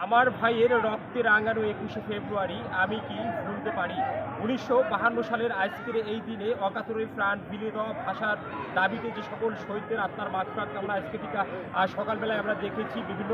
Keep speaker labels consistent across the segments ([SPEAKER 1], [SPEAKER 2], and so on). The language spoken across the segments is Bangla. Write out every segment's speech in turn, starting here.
[SPEAKER 1] আমার ভাইয়ের রক্তে রাঙানো একুশে ফেব্রুয়ারি আমি কি ভুলতে পারি? উনিশশো সালের আজকের এই দিনে অকাতরে প্রাণ বিলিয়ে দেওয়া ভাষার দাবিতে যে সকল শহীদদের আত্মার মাত্রা আমরা আজকে আহ, সকালবেলায় আমরা দেখেছি বিভিন্ন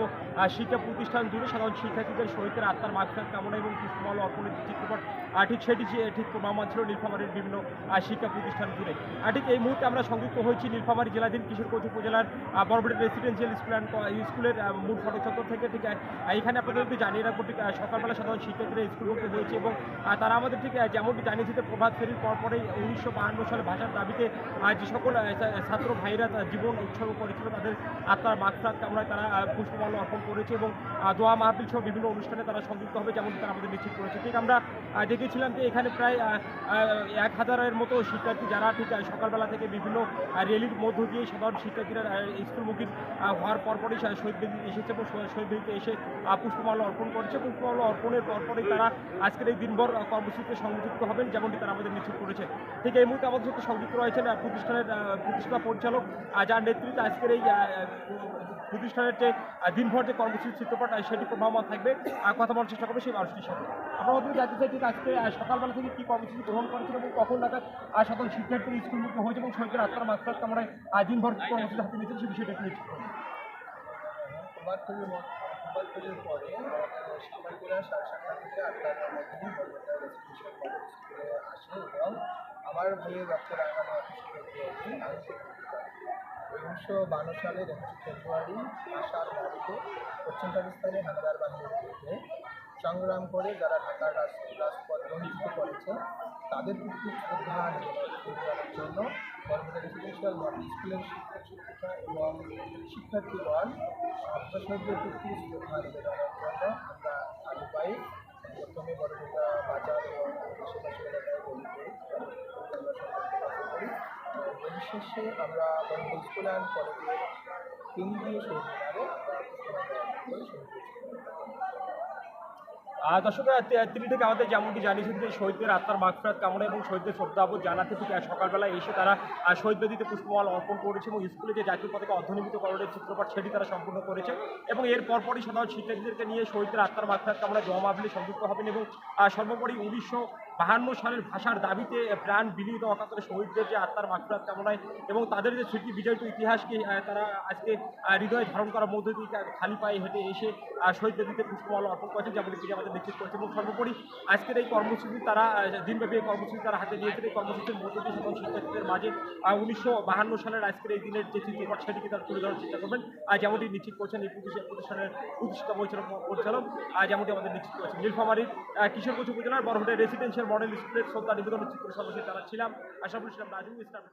[SPEAKER 1] শিক্ষা প্রতিষ্ঠান জুড়ে সাধারণ শিক্ষার্থীদের শহীদদের আত্মার মাত্রা কামনা এবং পুষ্পমাল অর্পণের চিত্রপট ঠিক সেটি ঠিক প্রমাণ ছিল নীলফামারীর বিভিন্ন শিক্ষা প্রতিষ্ঠান জুড়ে। ঠিক এই মুহূর্তে আমরা সংযুক্ত হয়েছি নীলফামারী জেলাধীন কিশোরগঞ্জ উপজেলার বরবড়ি রেসিডেন্সিয়াল স্কুল অ্যান্ড স্কুলের মূল ফটক চত্বর থেকে ঠিক আহ, এখানে আপনাদের একটু জানিয়ে রাখব সকালবেলা সাধারণ শিক্ষার্থীরা স্কুল মুক্ত হয়েছে এবং তারা আমাদের ঠিক যেমনটি জানিয়েছে যে প্রভাত ফেরির পরপরেই উনিশশো বাহান্ন সালে ভাষার দাবিতে যে সকল ছাত্র ভাইরা জীবন উৎসর্গ করেছিল, তাদের আত্মার মাগফিরাত কামনায় তারা পুষ্পমাল্য অর্পণ করেছে এবং দোয়া মাহফিল সহ বিভিন্ন অনুষ্ঠানে তারা সংযুক্ত হবে যেমন তারা আমাদের নিশ্চিত করেছে। ঠিক আমরা দেখেছিলাম যে এখানে প্রায় এক হাজারের মতো শিক্ষার্থী যারা ঠিক সকালবেলা থেকে বিভিন্ন র্যালির মধ্য দিয়ে সাধারণ শিক্ষার্থীরা স্কুলমুখী হওয়ার পরপরই শহীদ এসেছে এবং শহীদ- এসে পুষ্পমাল্য অর্পণ করেছে। পুষ্পমাল্য অর্পণের পরপরই তারা আজকের এই দিনভর কর্মসূচিতে সংযুক্ত হবেন, যেমনটি তারা আমাদের নিশ্চিত করেছে। ঠিক এই মুহূর্তে আমাদের সাথে সংযুক্ত রয়েছেন প্রতিষ্ঠানের প্রতিষ্ঠা পরিচালক যার নেতৃত্বে আজকের এই প্রতিষ্ঠানের যে দিনভর যে কর্মসূচি, চিত্রপট সেটি প্রভাবমান থাকবে। কথা বলার চেষ্টা করবে সেই মানুষটির সাথে। আমরা প্রথমে জানতে চাই যে আজকে সকালবেলা থেকে কী কর্মসূচি গ্রহণ করেছেন এবং কখন নাগাদ সাধারণ শিক্ষার্থীরা স্কুল মুক্ত হয়েছে এবং শহীদের আত্মার মাত্রা কামড়ায় দিনভর কর্মসূচি হাতে নিয়েছেন সে বিষয়টা
[SPEAKER 2] ফেরির পরে সাড়ে সাতটা থেকে আসে এবং আমার ভাইয়ের রক্ত রাঙানো একুশে আমি উনিশশো বান্ন সালের একুশে ফেব্রুয়ারি আসার দাবিতে পশ্চিম পাকিস্তানের হানাদার বাহিনীর বিরুদ্ধে সংগ্রাম করে যারা ঢাকার রাজ- রাজপথ রঞ্জিত করেছে, তাদের প্রতি শ্রদ্ধা জন্য রেসিডেন্সিয়াল মডেল স্কুলের শিক্ষিকা এবং ছাত্রছাত্রীদের প্রতি শ্রদ্ধা নিবেদনের জন্য আমরা আলু পাই। প্রথমে বড়টা বাজার এবং পরিশেষে আমরা বরপেটা স্কুল অ্যান্ড কলেজের কেন্দ্রীয় শহীদ আমরা পুষ্পমাল্য অর্পণ করে শহীদ হয়েছি।
[SPEAKER 1] আহ, দর্শক তিনি থেকে আমাদের যেমনটি জানিয়েছেন যে শহীদদের আত্মার মাগফিরাত কামনা এবং শহীদদের শ্রদ্ধাবোধ জানাতে ঠিক সকালবেলা এসে তারা শহীদ বেদিতে পুষ্পমাল অর্পণ করেছে এবং স্কুলে যে জাতীয় পতাকা অর্ধনিমিতকরণের চিত্রপট সেটি তারা সম্পূর্ণ করেছে এবং এর পরপরই সাধারণ শিক্ষার্থীদেরকে নিয়ে শহীদদের আত্মার মাগফিরাত কামনায় জমা মাহফিলে সংযুক্ত হবেন এবং সর্বোপরি উনিশশো বাহান্ন সালের ভাষার দাবিতে প্রাণ বিলীত অকাতরে শহীদদের যে আত্মার মাগফিরাত কামনায় এবং তাদের যে স্মৃতি বিজয়িত ইতিহাসকে তারা আজকে হৃদয়ে ধারণ করার মধ্য দিয়ে খালি পায়ে হেঁটে এসে শহীদদের শহীদ বেদিতে পুষ্পমাল্য অর্পণ করেছেন, যেমনটি তিনি আমাদের নিশ্চিত করেছেন। এবং সর্বোপরি আজকের এই কর্মসূচি তারা দিনব্যাপী এই কর্মসূচি তারা হাতে নিয়েছেন। এই কর্মসূচির মধ্য দিয়ে সকল শিক্ষার্থীদের মাঝে উনিশশো বাহান্ন সালের আজকের এই দিনের যে চিত্রপট সেটিকে তারা তুলে ধরার চেষ্টা করবেন? আর যেমনটি নিশ্চিত করছেন, এই প্রতিষ্ঠা- প্রতিষ্ঠানের প্রতিষ্ঠাতা পরিচালক পরিচালক যেমনটি আমাদের নিশ্চিত করেছেন নীলফামারীর কিশোরগঞ্জ উপজেলার বড়হটে রেসিডেন্সিয়াল মডেল স্কুলের শ্রদ্ধা নিবেদন চিত্র সদস্য তারা ছিলাম আশা করি ছিলাম রাজু ইসলাম